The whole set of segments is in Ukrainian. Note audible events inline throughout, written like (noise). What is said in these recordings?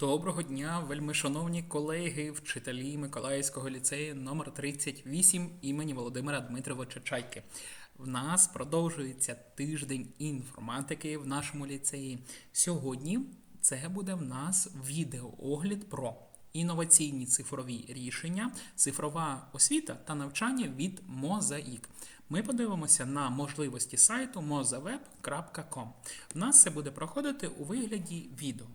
Доброго дня, вельми шановні колеги, вчителі Миколаївського ліцею номер 38 імені Володимира Дмитровича Чайки. В нас продовжується тиждень інформатики в нашому ліцеї. Сьогодні це буде в нас відеоогляд про інноваційні цифрові рішення, цифрова освіта та навчання від Мозаїк. Ми подивимося на можливості сайту mozaweb.com. В нас це буде проходити у вигляді відео.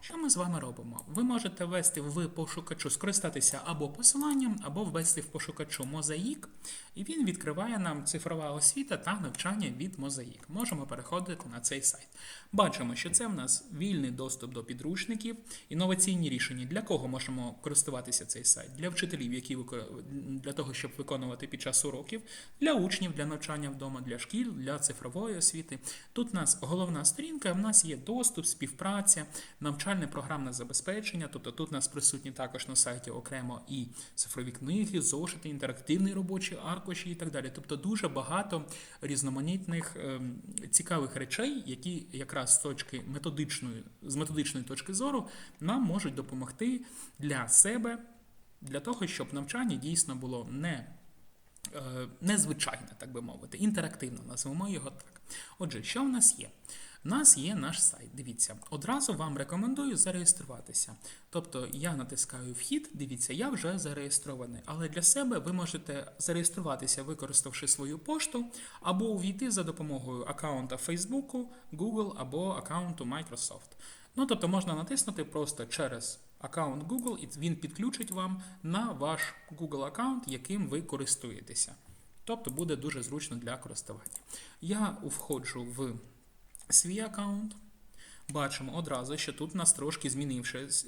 Що ми з вами робимо? Ви можете ввести в пошукачу, скористатися або посиланням, або ввести в пошукачу Мозаїк, і він відкриває нам цифрова освіта та навчання від Мозаїк. Можемо переходити на цей сайт. Бачимо, що це в нас вільний доступ до підручників, інноваційні рішення. Для кого можемо користуватися цей сайт? Для вчителів, які для того, щоб виконувати під час уроків, для учнів, для навчання вдома, для шкіл, для цифрової освіти. Тут у нас головна сторінка, в нас є доступ, співпраця, навчальне програмне забезпечення. Тобто тут у нас присутні також на сайті окремо і цифрові книги, зошити, інтерактивні робочі аркуші і так далі. Тобто дуже багато різноманітних ем, цікавих речей, які якраз з точки методичної, з методичної точки зору нам можуть допомогти для себе, для того, щоб навчання дійсно було не е, незвичайне, так би мовити, інтерактивно, назвемо його так. Отже, що в нас є? У нас є наш сайт. Дивіться, одразу вам рекомендую зареєструватися. Тобто я натискаю вхід, дивіться, я вже зареєстрований. Але для себе ви можете зареєструватися, використавши свою пошту, або увійти за допомогою аккаунта Facebook, Google або аккаунту Microsoft. Ну, тобто можна натиснути просто через аккаунт Google, і він підключить вам на ваш Google аккаунт, яким ви користуєтеся. Тобто буде дуже зручно для користування. Я входжу в свій аккаунт. Бачимо одразу, що тут нас трошки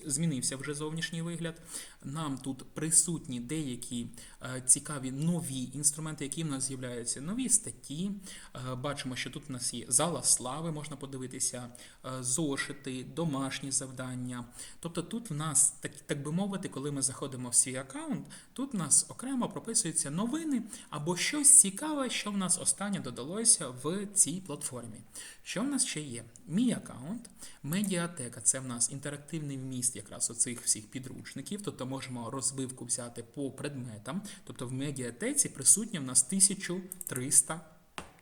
змінився, вже зовнішній вигляд. Нам тут присутні деякі е, цікаві нові інструменти, які в нас з'являються, нові статті. Е, бачимо, що тут у нас є зала слави, можна подивитися, е, зошити, домашні завдання. Тобто тут в нас, так, так би мовити, коли ми заходимо в свій аккаунт, тут в нас окремо прописуються новини або щось цікаве, що в нас останнє додалося в цій платформі. Що в нас ще є? Мій аккаунт, медіатека це в нас інтерактивний вміст якраз оцих всіх підручників, тобто можемо розбивку взяти по предметам. Тобто в медіатеці присутня в нас 1300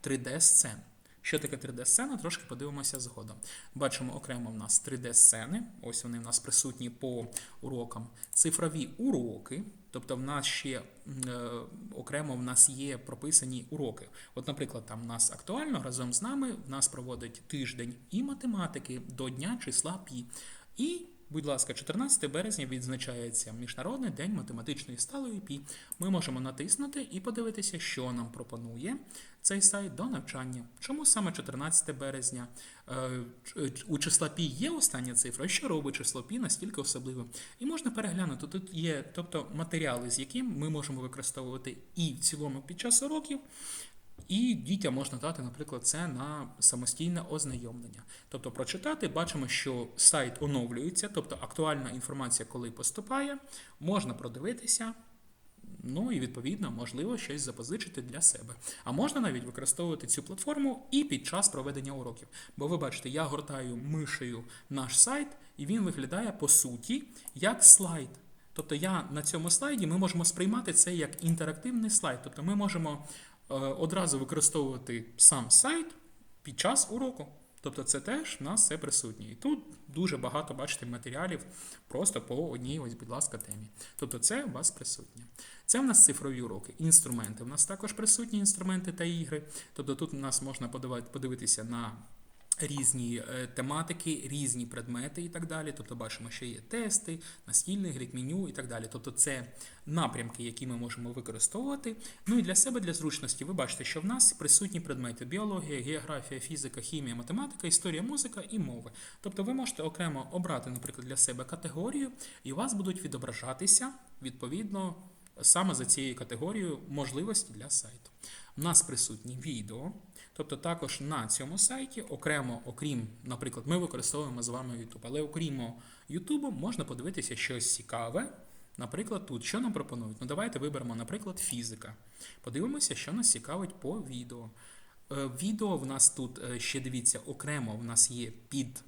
3D-сцен. Що таке 3D-сцена, трошки подивимося згодом. Бачимо окремо в нас 3D-сцени, ось вони в нас присутні по урокам. Цифрові уроки, тобто в нас ще е, окремо в нас є прописані уроки. От, наприклад, там в нас актуально разом з нами в нас проводить тиждень і математики до дня числа пі. І Будь ласка, 14 березня відзначається Міжнародний день математичної сталої пі. Ми можемо натиснути і подивитися, що нам пропонує цей сайт до навчання. Чому саме 14 березня? Е, У числа пі є остання цифра, що робить число пі настільки особливим. І можна переглянути. Тут є тобто матеріали, з яким ми можемо використовувати і в цілому під час уроків. І дітям можна дати, наприклад, це на самостійне ознайомлення. Тобто прочитати, бачимо, що сайт оновлюється, тобто актуальна інформація, коли поступає, можна продивитися. Ну і відповідно можливо щось запозичити для себе. А можна навіть використовувати цю платформу і під час проведення уроків. Бо ви бачите, я гортаю мишею наш сайт, і він виглядає по суті як слайд. Тобто я на цьому слайді ми можемо сприймати це як інтерактивний слайд. Тобто ми можемо одразу використовувати сам сайт під час уроку. Тобто це теж в нас все присутнє. І тут дуже багато, бачите, матеріалів просто по одній, ось, будь ласка, темі. Тобто це у вас присутнє. Це в нас цифрові уроки, інструменти. У нас також присутні інструменти та ігри. Тобто тут у нас можна подивитися на різні е, тематики, різні предмети і так далі. Тобто бачимо, що є тести, настільний грик меню і так далі. Тобто це напрямки, які ми можемо використовувати. Ну і для себе, для зручності, ви бачите, що в нас присутні предмети біологія, географія, фізика, хімія, математика, історія, музика і мови. Тобто ви можете окремо обрати, наприклад, для себе категорію, і у вас будуть відображатися відповідно саме за цією категорією можливості для сайту. У нас присутні відео. Тобто також на цьому сайті, окремо, окрім, наприклад, ми використовуємо з вами YouTube, але окрім YouTube можна подивитися щось цікаве. Наприклад, тут що нам пропонують? Ну давайте виберемо, наприклад, фізика. Подивимося, що нас цікавить по відео. Е, Відео в нас тут е, ще дивіться окремо, в нас є під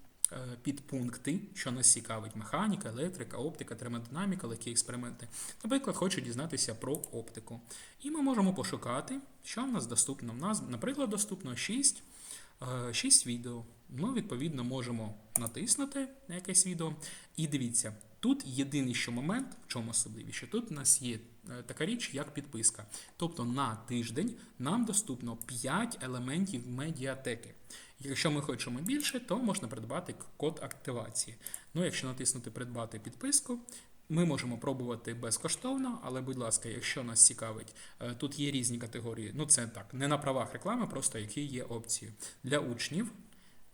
підпункти, що нас цікавить: механіка, електрика, оптика, термодинаміка, легкі експерименти. Наприклад, хочу дізнатися про оптику. І ми можемо пошукати, що в нас доступно. У нас, наприклад, доступно 6, 6 відео. Ми, відповідно, можемо натиснути на якесь відео. І дивіться, тут єдиний що момент, в чому особливість, що тут у нас є е, така річ, як підписка. Тобто на тиждень нам доступно 5 елементів медіатеки. Якщо ми хочемо більше, то можна придбати код активації. Ну, якщо натиснути Придбати підписку, ми можемо пробувати безкоштовно, але, будь ласка, якщо нас цікавить, е, тут є різні категорії. Ну, це так, не на правах реклами, просто які є опції для учнів.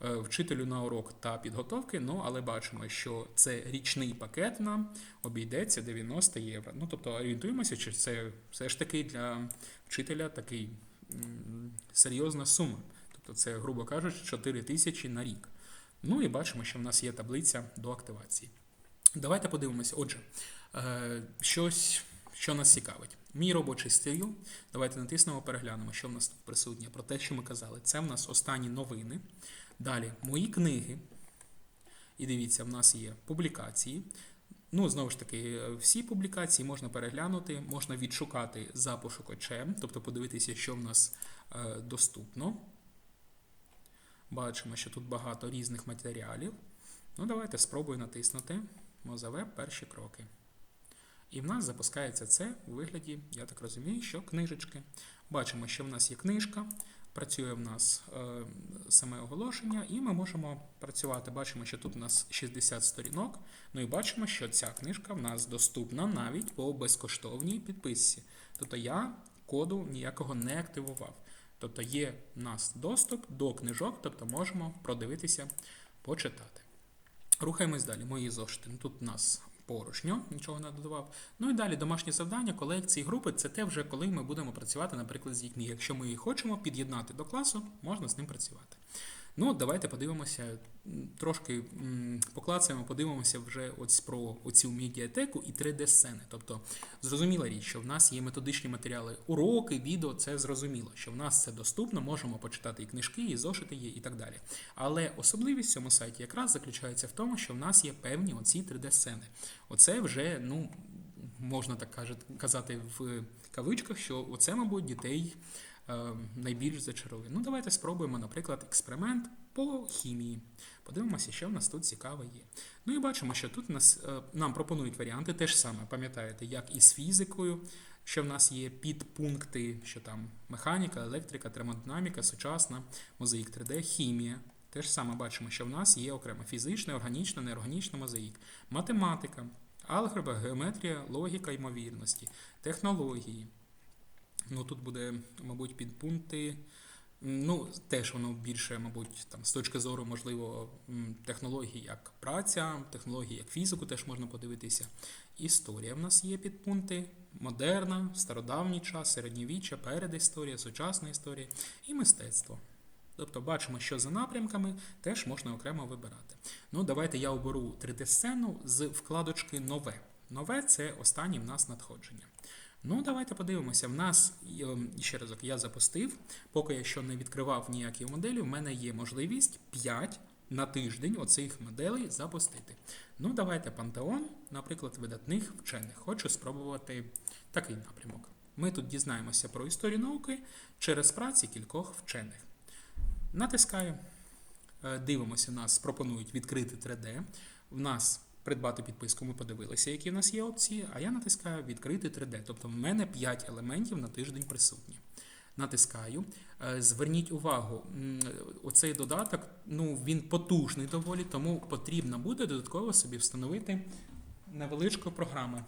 Е, Вчителю на урок та підготовки, ну але бачимо, що це річний пакет нам обійдеться 90 євро. Ну тобто орієнтуємося, чи це все ж таки для вчителя такий серйозна сума. Тобто це, грубо кажучи, 4 тисячі на рік. Ну і бачимо, що в нас є таблиця до активації. Давайте подивимося. Отже, е, щось, що нас цікавить. Мій робочий стиль. Давайте натиснемо, переглянемо, що в нас тут присутнє. Про те, що ми казали. Це в нас останні новини. Далі, мої книги. І дивіться, в нас є публікації. Ну, знову ж таки, всі публікації можна переглянути, можна відшукати за пошукачем, тобто подивитися, що в нас е, доступно. Бачимо, що тут багато різних матеріалів. Ну, давайте спробую натиснути Мозавеб перші кроки. І в нас запускається це у вигляді, я так розумію, що книжечки. Бачимо, що в нас є книжка, працює в нас е, саме оголошення, і ми можемо працювати. Бачимо, що тут у нас 60 сторінок. Ну і бачимо, що ця книжка в нас доступна навіть по безкоштовній підписці. Тобто я коду ніякого не активував. Тобто є в нас доступ до книжок, тобто можемо продивитися, почитати. Рухаємось далі. Мої зошити. Тут у нас порожньо, нічого не додавав. Ну і далі домашні завдання, колекції, групи це те вже коли ми будемо працювати, наприклад, з дітьми. Якщо ми їх хочемо під'єднати до класу, можна з ним працювати. Ну, давайте подивимося, трошки поклацаємо, подивимося вже ось про оцю медіатеку і 3D-сцени. Тобто, зрозуміла річ, що в нас є методичні матеріали, уроки, відео, це зрозуміло, що в нас це доступно, можемо почитати і книжки, і зошити є, і так далі. Але особливість в цьому сайті якраз заключається в тому, що в нас є певні оці 3D-сцени. Оце вже, ну, можна так казати в кавичках, що оце, мабуть, дітей найбільш зачарує. Ну, давайте спробуємо, наприклад, експеримент по хімії. Подивимося, що в нас тут цікаве є. Ну і бачимо, що тут нас, е, нам пропонують варіанти, те ж саме, пам'ятаєте, як і з фізикою, що в нас є підпункти, що там механіка, електрика, термодинаміка, сучасна, мозаїк 3D, хімія. Те ж саме бачимо, що в нас є окремо фізична, органічна, неорганічна мозаїк, математика, алгебра, геометрія, логіка ймовірності, технології. Ну тут буде, мабуть, підпункти. Ну, теж воно більше, мабуть, там з точки зору, можливо, м, технологій як праця, технології як фізику теж можна подивитися. Історія в нас є підпункти: модерна, стародавній час, середньовіччя, передісторія, сучасна історія і мистецтво. Тобто бачимо, що за напрямками теж можна окремо вибирати. Ну, давайте я оберу 3D-сцену з вкладочки Нове. Нове це останнє в нас надходження. Ну, давайте подивимося. В нас, ем, ще разок, я запустив, поки я ще не відкривав ніякі моделі, в мене є можливість 5 на тиждень оцих моделей запустити. Ну, давайте пантеон, наприклад, видатних вчених. Хочу спробувати такий напрямок. Ми тут дізнаємося про історію науки через праці кількох вчених. Натискаю. Е, Дивимося, нас пропонують відкрити 3D. В нас придбати підписку, ми подивилися, які в нас є опції, а я натискаю відкрити 3D. Тобто в мене 5 елементів на тиждень присутні. Натискаю. Е, Зверніть увагу, оцей додаток, ну він потужний доволі, тому потрібно буде додатково собі встановити невеличку програму.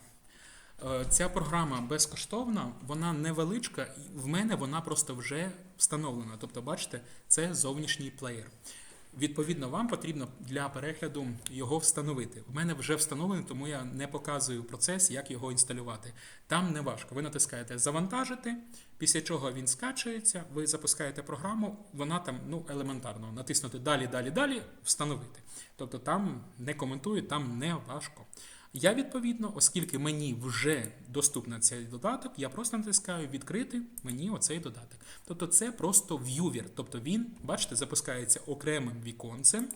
Е, Ця програма безкоштовна, вона невеличка, і в мене вона просто вже встановлена. Тобто, бачите, це зовнішній плеєр. Відповідно, вам потрібно для перегляду його встановити. У мене вже встановлено, тому я не показую процес, як його інсталювати. Там не важко. Ви натискаєте завантажити, після чого він скачується, ви запускаєте програму, вона там ну, елементарно натиснути далі, далі, далі, встановити. Тобто там не коментую, там не важко. Я відповідно, оскільки мені вже доступний цей додаток, я просто натискаю відкрити мені оцей додаток. Тобто це просто в'ювер. Тобто він, бачите, запускається окремим віконцем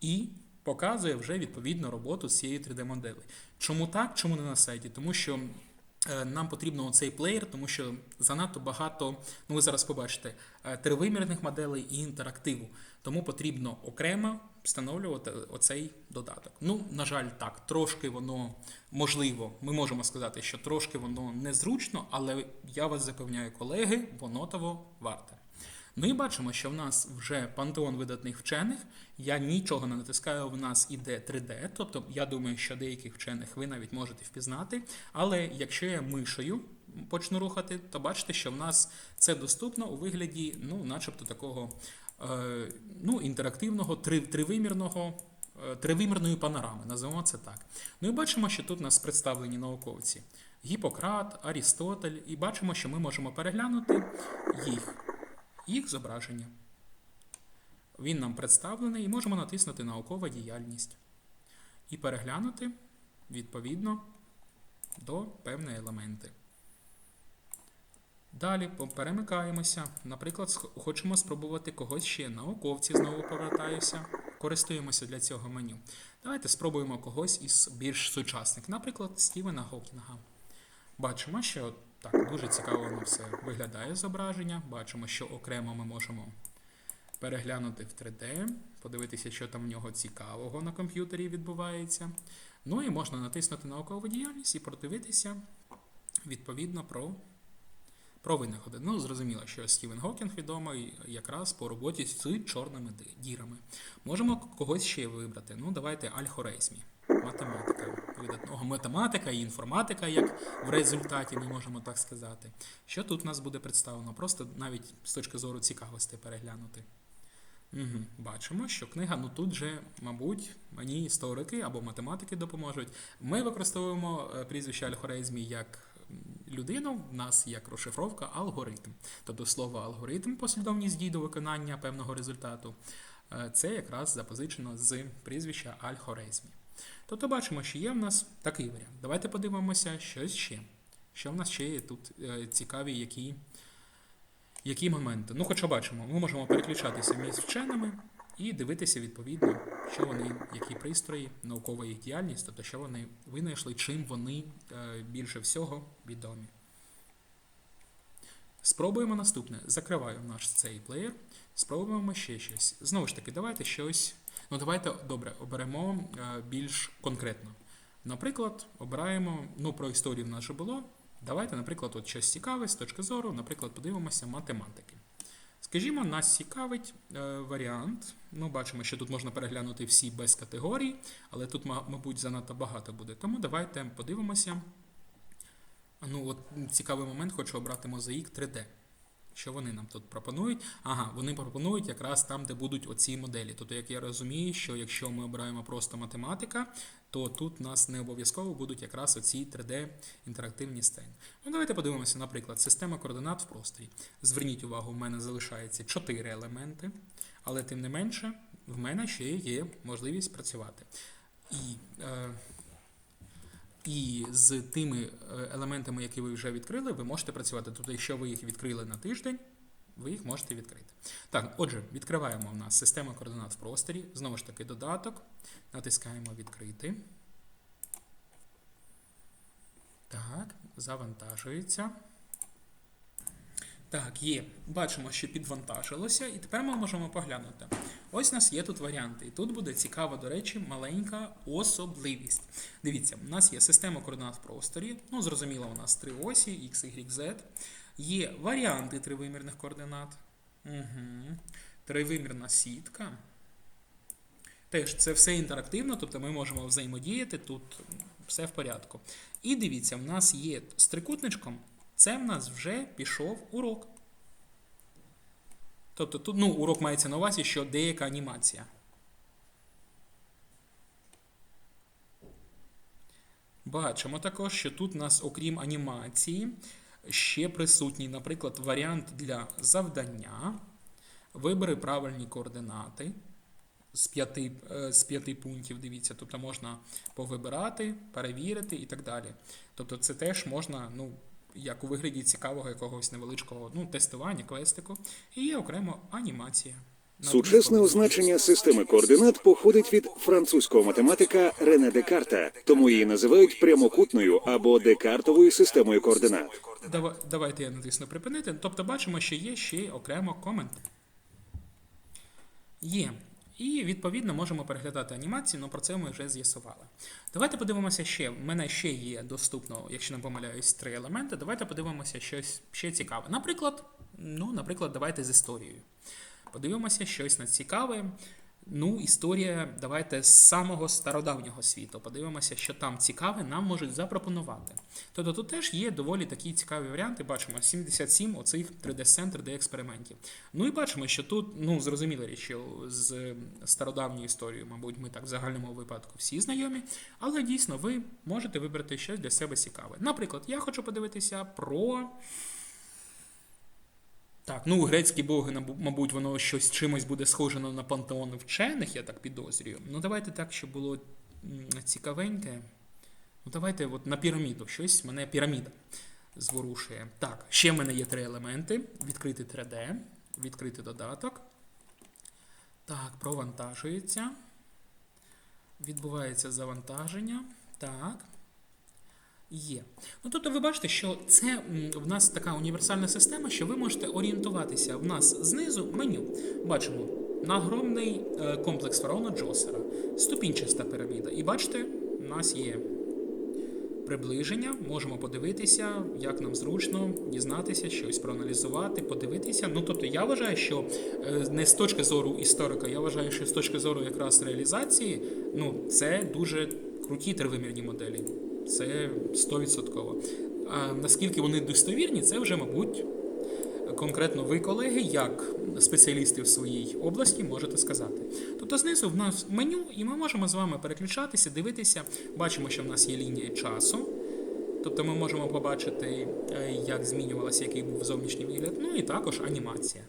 і показує вже відповідно роботу з цією 3D-моделі. Чому так, чому не на сайті? Тому що е, нам потрібно оцей плеєр, тому що занадто багато, ну ви зараз побачите, е, тривимірних моделей і інтерактиву. Тому потрібно окремо встановлювати оцей додаток. Ну, на жаль, так, трошки воно можливо, ми можемо сказати, що трошки воно незручно, але я вас запевняю, колеги, воно того варте. Ну і бачимо, що в нас вже пантеон видатних вчених. Я нічого не натискаю, в нас іде 3D, тобто я думаю, що деяких вчених ви навіть можете впізнати. Але якщо я мишею почну рухати, то бачите, що в нас це доступно у вигляді, ну, начебто такого ну, інтерактивного, три, тривимірного. е, Тривимірної панорами, називаємо це так. Ну і бачимо, що тут у нас представлені науковці Гіппократ, Арістотель, і бачимо, що ми можемо переглянути їх їх зображення. Він нам представлений і можемо натиснути наукова діяльність. І переглянути відповідно до певної елементи. Далі перемикаємося. Наприклад, хочемо спробувати когось ще. Науковці знову повертаюся. Користуємося для цього меню. Давайте спробуємо когось із більш сучасних, наприклад, Стівена Гокінга. Бачимо, що так дуже цікаво воно все виглядає зображення. Бачимо, що окремо ми можемо переглянути в 3D, подивитися, що там в нього цікавого на комп'ютері відбувається. Ну і можна натиснути наукову діяльність і продивитися відповідно про, про винаходи. Ну, зрозуміло, що Стівен Гокінг відомий якраз по роботі з чорними дірами. Можемо когось ще вибрати. Ну, давайте Аль-Хорейсмі. Математика, видатного математика і інформатика, як в результаті ми можемо так сказати. Що тут у нас буде представлено? Просто навіть з точки зору цікавості переглянути. Угу. Бачимо, що книга, ну тут же, мабуть, мені історики або математики допоможуть. Ми використовуємо е, прізвище Аль-Хорейзмі як людину, в нас як розшифровка алгоритм. Тобто слово алгоритм, послідовність дій до виконання певного результату, е, це якраз запозичено з прізвища Аль-Хорейзмі. Тобто бачимо, що є в нас такий варіант. Давайте подивимося, що ще. Що в нас ще є тут е, цікаві, які, які моменти. Ну, хоча бачимо, ми можемо переключатися між вченими і дивитися відповідно, що вони, які пристрої, наукова їх діяльність, тобто що вони винайшли, чим вони е, більше всього відомі. Спробуємо наступне. Закриваю наш цей плеєр. Спробуємо ще щось. Знову ж таки, давайте щось. Ну, давайте добре, оберемо е, більш конкретно. Наприклад, обираємо, ну, про історію в нас вже було. Давайте, наприклад, от щось цікаве з точки зору, наприклад, подивимося математики. Скажімо, нас цікавить е, варіант. Ну, бачимо, що тут можна переглянути всі без категорій, але тут, мабуть, занадто багато буде. Тому давайте подивимося. Ну, от цікавий момент, хочу обрати мозаїк 3D. Що вони нам тут пропонують? Ага, вони пропонують якраз там, де будуть оці моделі. Тобто, як я розумію, що якщо ми обираємо просто математика, то тут у нас не обов'язково будуть якраз оці 3D інтерактивні сцени. Ну, давайте подивимося, наприклад, система координат в просторі. Зверніть увагу, в мене залишається 4 елементи, але тим не менше, в мене ще є можливість працювати. І е, і з тими е, елементами, які ви вже відкрили, ви можете працювати. Тобто, якщо ви їх відкрили на тиждень, ви їх можете відкрити. Так, отже, відкриваємо в нас систему координат в просторі. Знову ж таки, додаток. Натискаємо відкрити. Так, завантажується. Так, є. Бачимо, що підвантажилося, і тепер ми можемо поглянути. Ось у нас є тут варіанти. І тут буде цікава, до речі, маленька особливість. Дивіться, у нас є система координат в просторі. Ну, зрозуміло, у нас три осі, X, Y, Z. Є варіанти тривимірних координат. Угу. Тривимірна сітка. Теж це все інтерактивно, тобто ми можемо взаємодіяти, тут все в порядку. І дивіться, в нас є з трикутничком, це в нас вже пішов урок. Тобто тут ну, урок мається на увазі, що деяка анімація. Бачимо також, що тут у нас, окрім анімації, ще присутній, наприклад, варіант для завдання. Вибери правильні координати з п'яти, е, з п'яти пунктів, дивіться, тобто можна повибирати, перевірити і так далі. Тобто це теж можна, ну, як у вигляді цікавого якогось невеличкого ну, тестування, квестику. І є окремо анімація. Сучасне означення системи координат походить від французького математика Рене Декарта, тому її називають прямокутною або декартовою системою координат. Дава- Давайте я натисну припинити. Тобто бачимо, що є ще окремо комент. Є. І відповідно можемо переглядати анімації, але про це ми вже з'ясували. Давайте подивимося ще. В мене ще є доступно, якщо не помиляюсь, три елементи. Давайте подивимося щось ще цікаве. Наприклад, ну, наприклад, давайте з історією. Подивимося щось на цікаве. Ну, історія, давайте з самого стародавнього світу. Подивимося, що там цікаве нам можуть запропонувати. Тобто тут теж є доволі такі цікаві варіанти. Бачимо 77 оцих 3D-сцен, 3D-експериментів. Ну і бачимо, що тут, ну, зрозуміло річ, що з стародавньою історією, мабуть, ми так в загальному випадку всі знайомі, але дійсно ви можете вибрати щось для себе цікаве. Наприклад, я хочу подивитися про. Так, ну грецькі боги, мабуть, воно щось чимось буде схоже на пантеон вчених, я так підозрюю. Ну давайте так, щоб було цікавеньке. Ну давайте от на піраміду. Щось мене піраміда зворушує. Так, ще в мене є три елементи: відкрити 3D, відкрити додаток. Так, провантажується. Відбувається завантаження. Так. Є. Ну тобто ви бачите, що це в нас така універсальна система, що ви можете орієнтуватися. В нас знизу меню. Бачимо нагромний е, комплекс фараона Джосера, ступінчаста піраміда. І бачите, у нас є приближення, можемо подивитися, як нам зручно дізнатися, щось проаналізувати, подивитися. Ну тобто я вважаю, що е, не з точки зору історика, я вважаю, що з точки зору якраз реалізації, ну це дуже круті тривимірні моделі. Це 100%. А наскільки вони достовірні, це вже, мабуть, конкретно ви, колеги, як спеціалісти в своїй області, можете сказати. Тобто знизу в нас меню, і ми можемо з вами переключатися, дивитися. Бачимо, що в нас є лінія часу. Тобто ми можемо побачити, е, як змінювалося, який був зовнішній вигляд. Ну і також анімація.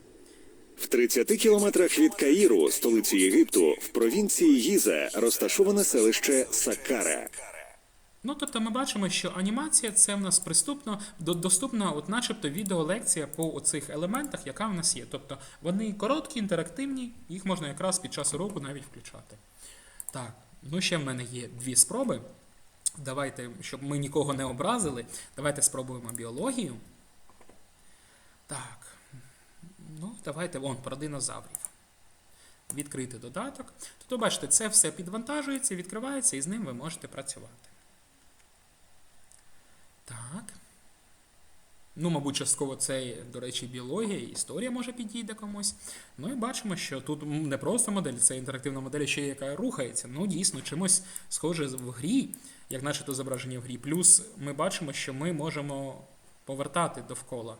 В 30 кілометрах від Каїру, столиці Єгипту, в провінції Гіза, розташоване селище Саккара. Ну, тобто ми бачимо, що анімація це в нас приступно, до- доступна, от начебто відеолекція по оцих елементах, яка в нас є. Тобто вони короткі, інтерактивні, їх можна якраз під час уроку навіть включати. Так, ну ще в мене є дві спроби. Давайте, щоб ми нікого не образили, давайте спробуємо біологію. Так. Ну, давайте вон про динозаврів. Відкрити додаток. Тобто, бачите, це все підвантажується, відкривається, і з ним ви можете працювати. Так. Ну, мабуть, частково це, до речі, біологія, історія може підійде комусь. Ну і бачимо, що тут не просто модель, це інтерактивна модель, ще яка рухається. Ну, дійсно, чимось схоже в грі, як начебто зображення в грі. Плюс ми бачимо, що ми можемо повертати довкола.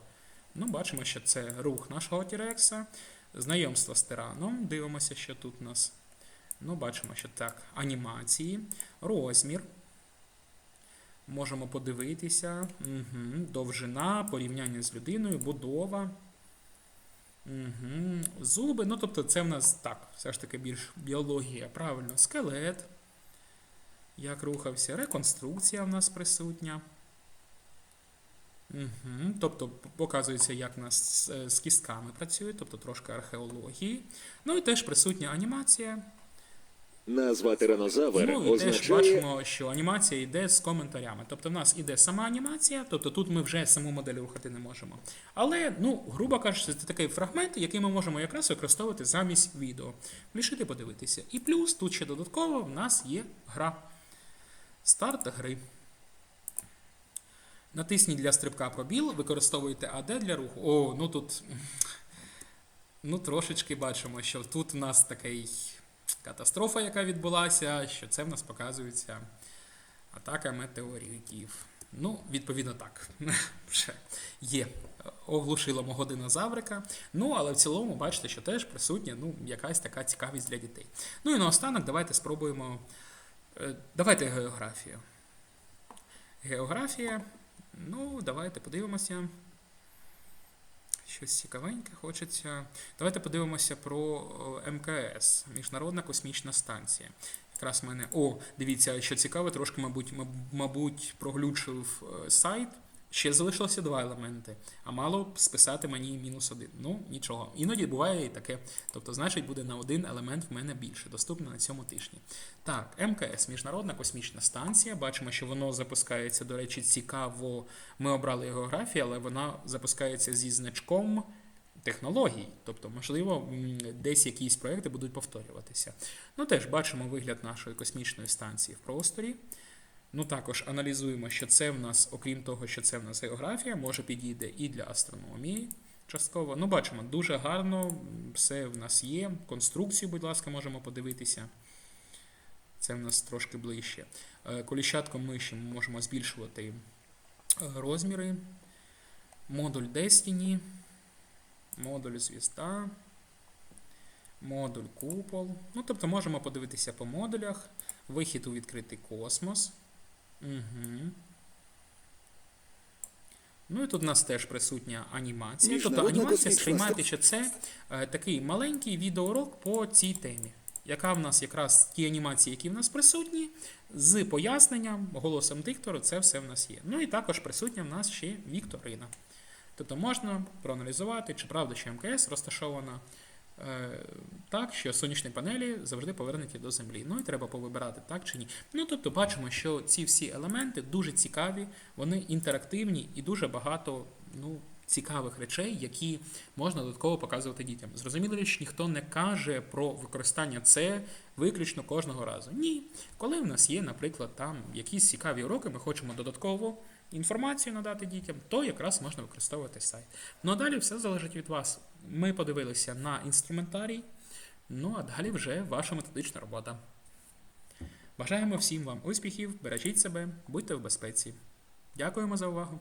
Ну, бачимо, що це рух нашого Тірекса, знайомство з тираном. Дивимося, що тут у нас. Ну, бачимо, що так, анімації, розмір. Можемо подивитися. Угу. Довжина, порівняння з людиною, будова. Угу. Зуби. Ну, тобто, це в нас так, все ж таки більш біологія. Правильно, скелет. Як рухався, реконструкція в нас присутня. Угу. Тобто показується, як в нас з, кістками працює, тобто трошки археології. Ну і теж присутня анімація. Назва тиранозавр Ну і теж бачимо, що анімація йде з коментарями. Тобто в нас іде сама анімація, тобто тут ми вже саму модель рухати не можемо. Але, ну, грубо кажучи, це такий фрагмент, який ми можемо якраз використовувати замість відео. Влішити подивитися. І плюс тут ще додатково в нас є гра. Старт гри. Натисніть для стрибка пробіл, використовуйте АД для руху. О, ну тут. Ну, трошечки бачимо, що тут у нас такий катастрофа, яка відбулася, що це в нас показується атака метеоритів. Ну, відповідно, так. (laughs) Вже є. Оглушило мого динозаврика. Ну, але в цілому, бачите, що теж присутня ну, якась така цікавість для дітей. Ну і наостанок давайте спробуємо. е, Давайте географію. Географія. Ну, давайте подивимося. Щось цікавеньке хочеться. Давайте подивимося про МКС, Міжнародна космічна станція. Якраз мене. О, дивіться, що цікаво, трошки, мабуть, маб- мабуть, проглючив е, сайт. Ще залишилося два елементи, а мало списати мені мінус один. Ну, нічого. Іноді буває і таке. Тобто, значить, буде на один елемент в мене більше, доступно на цьому тижні. Так, МКС, Міжнародна космічна станція. Бачимо, що воно запускається, до речі, цікаво. Ми обрали географію, але вона запускається зі значком технологій. Тобто, можливо, десь якісь проекти будуть повторюватися. Ну, теж бачимо вигляд нашої космічної станції в просторі. Ну, також аналізуємо, що це в нас, окрім того, що це в нас географія, може підійде і для астрономії частково. Ну, бачимо, дуже гарно все в нас є. Конструкцію, будь ласка, можемо подивитися. Це в нас трошки ближче. Е, Коліщатком ми можемо збільшувати е, розміри. Модуль Destiny, модуль звізда, модуль купол. Ну, тобто можемо подивитися по модулях. Вихід у відкритий космос. Угу. Ну і тут у нас теж присутня анімація. Тобто анімація сприймайте, що це е, такий маленький відеоурок по цій темі, яка в нас якраз ті анімації, які в нас присутні, з поясненням, голосом диктора, це все в нас є. Ну і також присутня в нас ще вікторина. Тобто можна проаналізувати, чи правда, що МКС розташована так, що сонячні панелі завжди повернуті до землі. Ну і треба повибирати так чи ні. Ну тобто бачимо, що ці всі елементи дуже цікаві, вони інтерактивні і дуже багато ну, цікавих речей, які можна додатково показувати дітям. Зрозуміло, що ніхто не каже про використання це виключно кожного разу. Ні. Коли в нас є, наприклад, там якісь цікаві уроки, ми хочемо додатково інформацію надати дітям, то якраз можна використовувати сайт. Ну а далі все залежить від вас. Ми подивилися на інструментарій, ну а далі вже ваша методична робота. Бажаємо всім вам успіхів, бережіть себе, будьте в безпеці. Дякуємо за увагу.